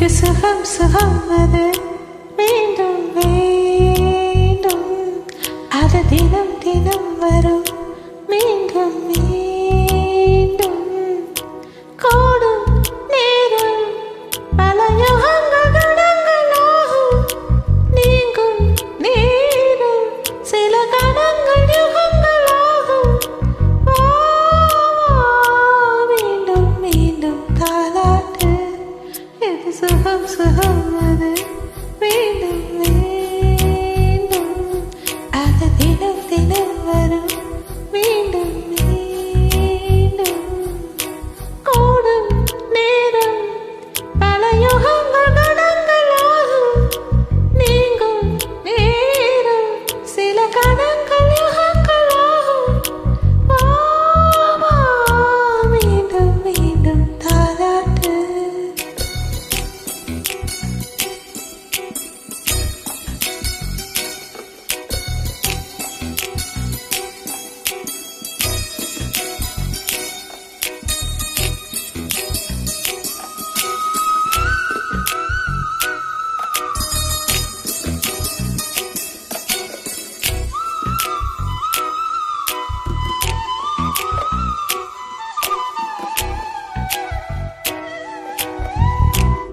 இது சுகம் சுகம் அது மீண்டும் மீண்டும் அது தினம் தினம் வரும். மீண்டும் மீண்டும். சுகம் சுகம் அது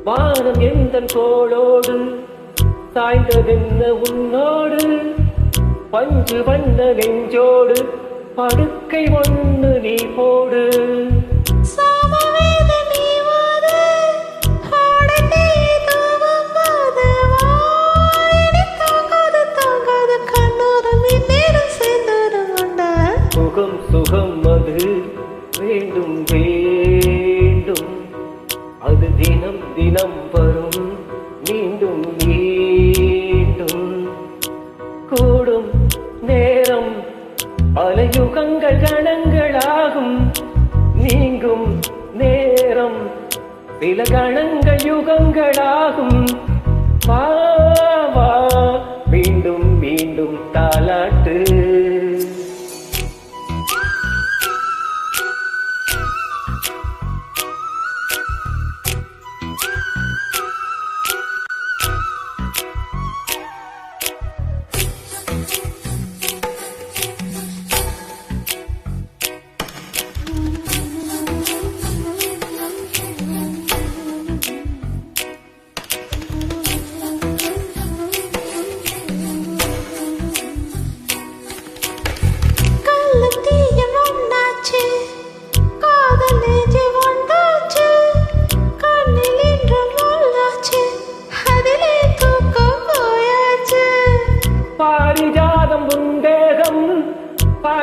வானம் எந்த கோளோடு சாய்ந்ததென்ன உன்னோடு? பஞ்சு வந்த நெஞ்சோடு படுக்கை ஒன்று நீ போ தினம் வரும் மீண்டும் மீண்டும். கூடும் நேரம் அலையுகங்கள் கணங்களாகும். நீங்கும் நேரம் சில கணங்கள் யுகங்களாகும். வா வா மீண்டும் மீண்டும் தாலாட்டு.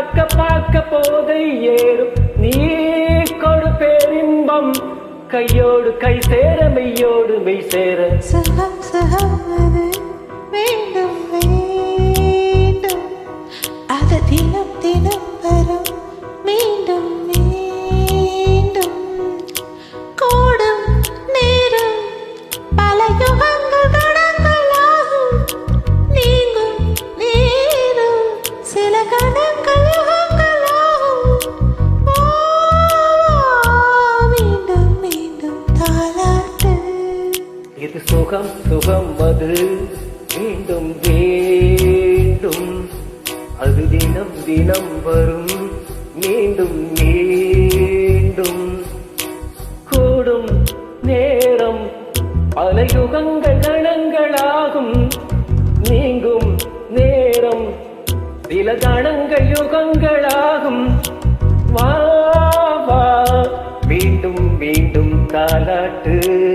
பார்க்க பார்க்க போதை ஏறும். நீ கொடு பேரின்பம். கையோடு கை சேர மெய்யோடு மெய் சேர. சுகம் சுகம் அது மீண்டும் வேண்டும் அது தினம் தினம் வரும். மீண்டும் மீண்டும் கூடும் நேரம். பல யுகங்கள் கணங்களாகும். நீங்கும் நேரம். சில கணங்கள் யுகங்களாகும். வா வா. மீண்டும் மீண்டும் தாலாட்டு